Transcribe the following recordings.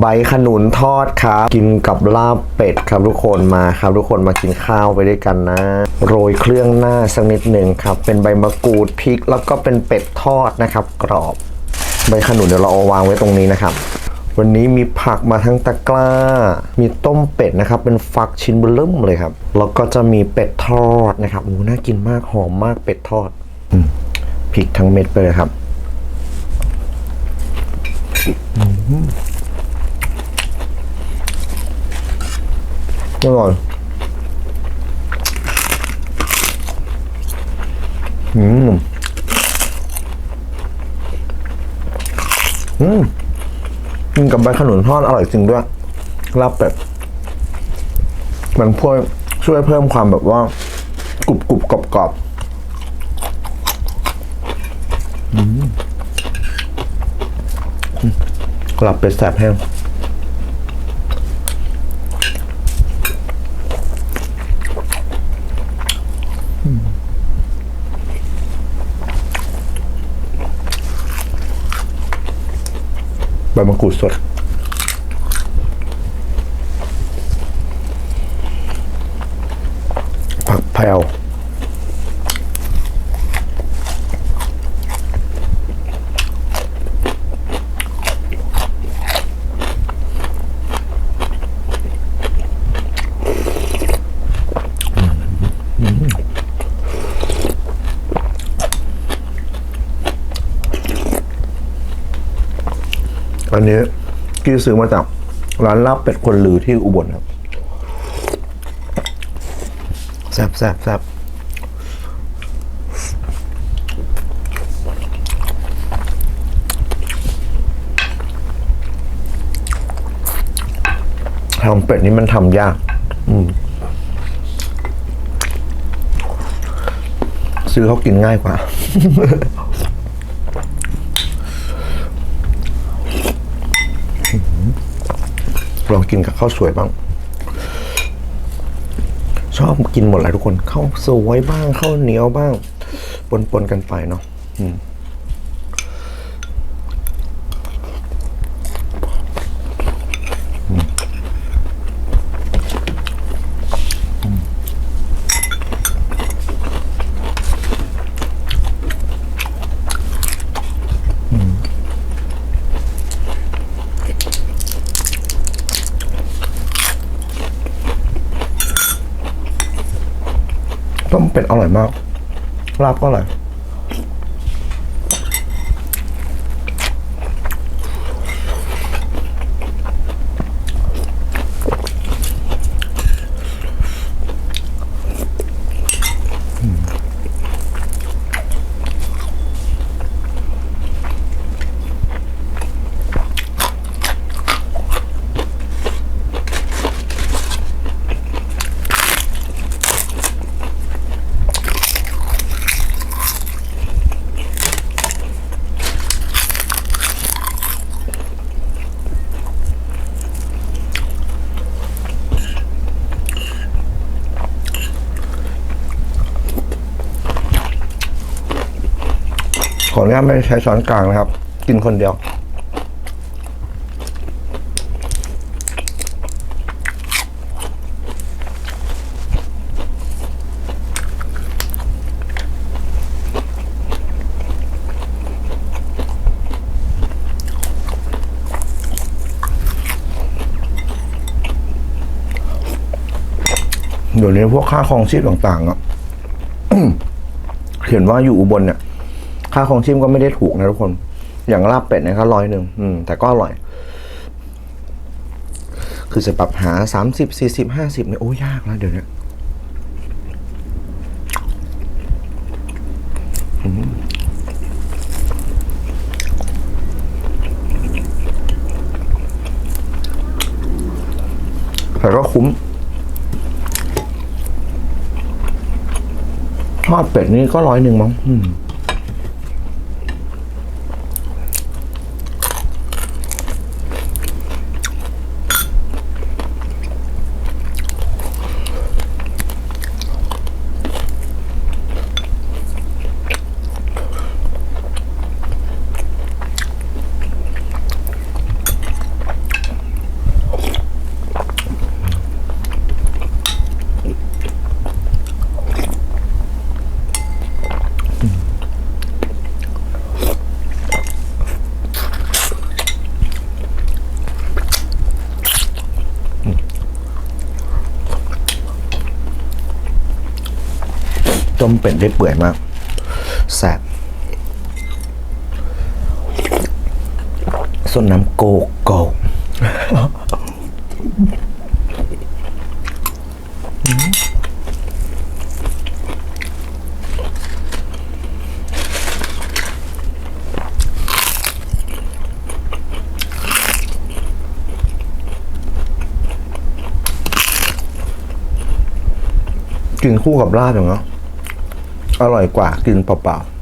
ใบขนุนทอดครับ กินกับลาบเป็ดครับทุกคนมาครับ ทุกคนมากินข้าวไปด้วยกันนะ โรยเครื่องหน้าสักนิดหนึ่งครับ เป็นใบมะกรูดพริก แล้วก็เป็นเป็ดทอดนะครับ กรอบ ใบขนุนเดี๋ยวเราเอาวางไว้ตรงนี้นะครับ วันนี้มีผักมาทั้งตะกร้า มีต้มเป็ดนะครับ เป็นฟักชิ้นเบอร์เริ่มเลยครับ แล้วก็จะมีเป็ดทอดนะครับโอ้น่ากินมากหอมมากเป็ดทอดอพริกทั้งเม็ดไปเลยครับ อร่อยอืมอืมกินกับใบขนุนทอดอร่อยจริงด้วยลาบเป็ดมันช่วยช่วยเพิ่มความแบบว่ากรุบกรุบกรอบกรอบอืมกลับเป็ดแสบแห้ง บมะกรูดสด ผักแพรว อันนี้กี้ซื้อมาจากร้านลาบเป็ดคนลือที่อุบลครับแซ่บแซ่บแซ่บทำเป็ดนี่มันทำยาก อืมซื้อเขากินง่ายกว่า ลองกินกับข้าวสวยบ้าง ชอบกินหมดเลยทุกคนข้าวสวยบ้างข้าวเหนียวบ้าง ปนๆกันไปเนาะอืมอืมอืมอืม ต้ม เป็ดอร่อยมากลาบก็อร่อย นุญาตไม่ใช้ช้อนกลางนะครับ กินคนเดียว เดี๋ยวนี้พวกค่าครองชีพต่างๆอะเห็นว่าอยู่อุบลเนี่ย ค่าของชิมก็ไม่ได้ถูกนะทุกคน อย่างลาบเป็ดนี่ยก็ร้อยหนึ่งแต่ก็อร่อย คือจะปรับหาสามสิบสี่สิบห้าสิบเนี่ยโอ้ยากแล้วเดี๋ยวนี้แต่ก็คุ้มทอดเป็ดนี่ก็ร้อยหนึ่งมั้ง มเป็ดได้เปื่อยมากแซ่บส้นน้ำโกโก้กินคู่กับลาบอย่างเงี้ย อร่อยกว่ากินเปล่าๆ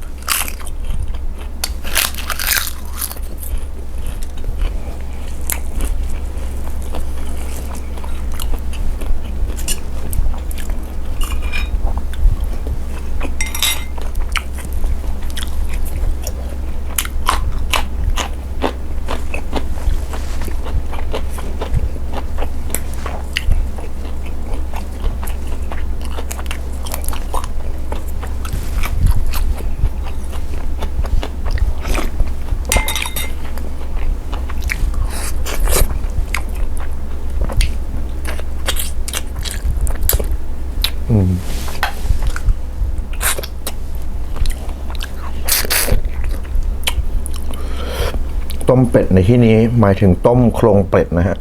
ต้มเป็ดในที่นี้ หมายถึงต้มโครงเป็ดนะฮะ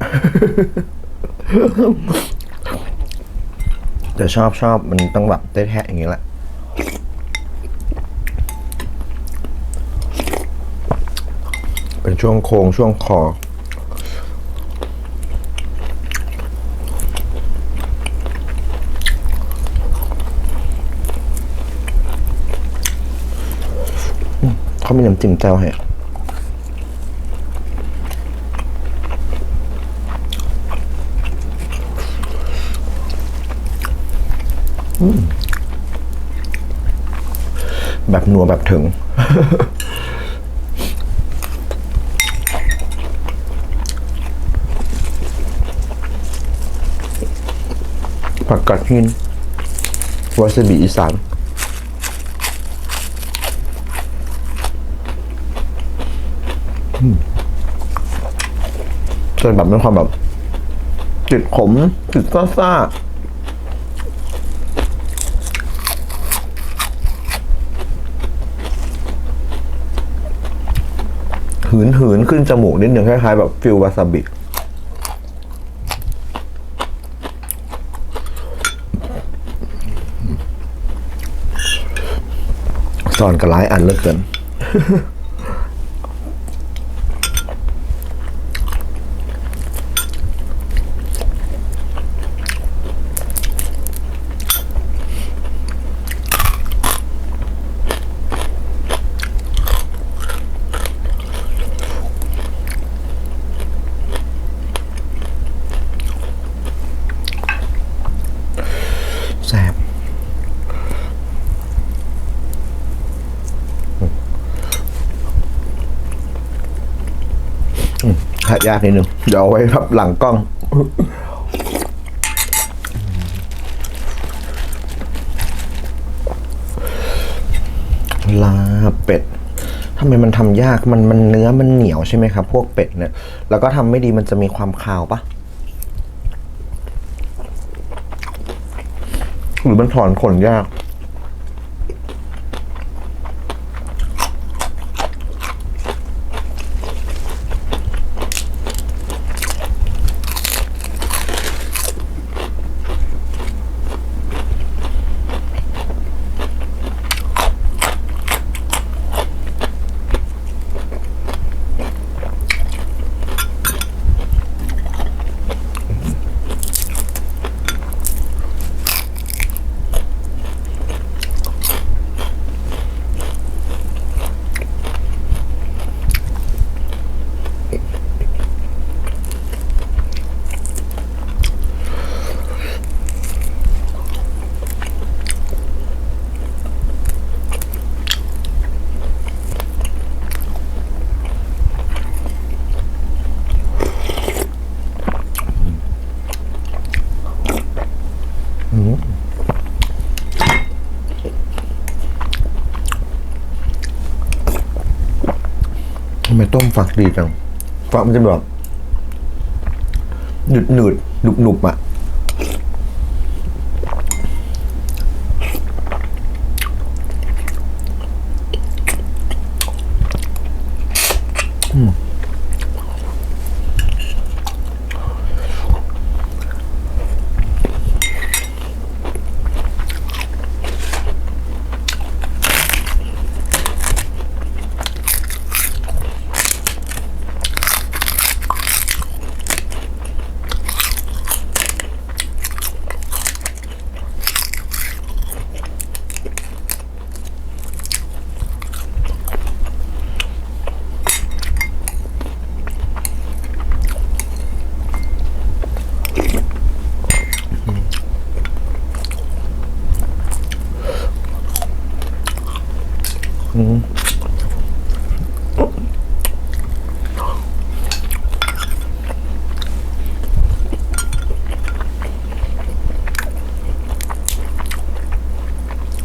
แต่ชอบชอบมันต้องแบบได้แทะอย่างนี้แหละ เป็นช่วงโค้งช่วงคอเขามีน้ำจิ้มแจ่วให้ แบบนัวแบบถึง ผักกาดหินวาซาบิอีสานจนแบบมีความแบบติดขมติดซ่าซ่ หืนหืนขึ้นจมูกนิดนึงคล้ายๆแบบฟิลวาซาบิสอนกันหลายอันเลิกเกิน แซ่บอืมหา ยากนิดนึงเดี๋ยวเอาไว้ครับหลังกล้องลาเป็ดทำไมมันทำยากมันมันเนื้อมันเหนียวใช่ไหมครับ พวกเป็ดเนี่ย แล้วก็ทำไม่ดีมันจะมีความคาวปะหรือมันถอนขนยาก ต้มฝักดีจังฝักมันจะแบบหนืดหนืดหนุบหนุบๆอะ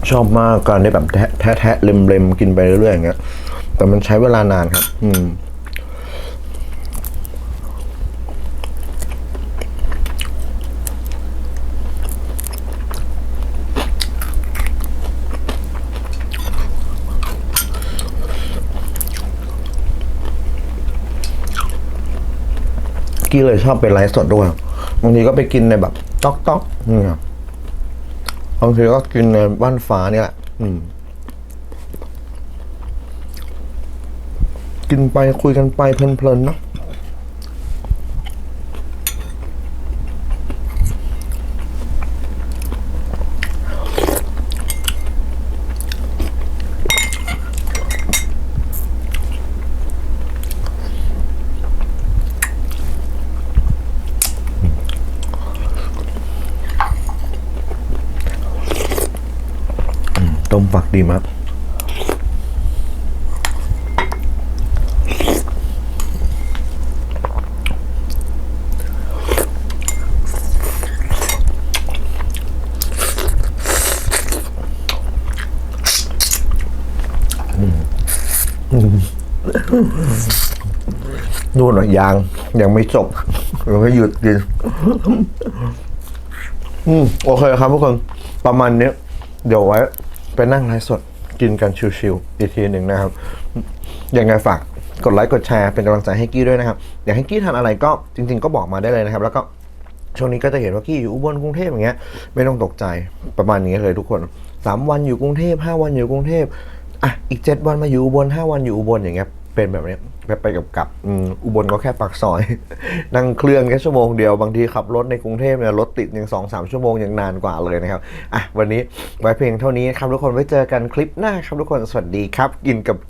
ชอบมากการได้แบบแทะแทะเล็มเล็มกินไปเรื่อยๆอย่างเงี้ย แต่มันใช้เวลานานครับ อืม กี้เลยชอบเป็นไลฟ์สดด้วย บางทีก็ไปกินในแบบ ต๊อกต๊อกนี่ครับ บางทีก็กินในบ้านฟ้าเนี่ยแหละอืมกินไปคุยกันไปเพลินๆเนาะต้ม ฝักดีมาก นู่นอะยังยังไม่จบยังไม่หยุดกินอืม โอเคครับทุกคน ประมาณนี้ เดี๋ยวไว้ นั่งไลฟ์สดกินกันชิวๆอีกทีหนึ่งนะครับยังไงฝากกดไลค์กดแชร์เป็นกำลังใจให้กี้ด้วยนะครับอยากให้กี้ทานอะไรก็จริง ๆ ก็บอกมาได้เลยนะครับ แล้วก็ช่วงนี้ก็จะเห็นว่ากี้อยู่อุบลกรุงเทพอย่างเงี้ยไม่ต้องตกใจประมาณนี้เลยทุกคนสามวันอยู่กรุงเทพห้าวันอยู่กรุงเทพอะอีกเจ็ดวันมาอยู่อุบลห้าวันอยู่อุบลอย่างเงี้ยเป็นแบบนี้ ไปไปกับกับอุบลก็แค่ปากซอย นั่งเครื่องแค่ชั่วโมงเดียวบางทีขับรถในกรุงเทพเนี่ยรถติดยังสองสามชั่วโมงยังนานกว่าเลยนะครับอะวันนี้ไว้เพียงเท่านี้ครับทุกคนไว้เจอกันคลิปหน้าครับทุกคนสวัสดีครับ กินกับกิ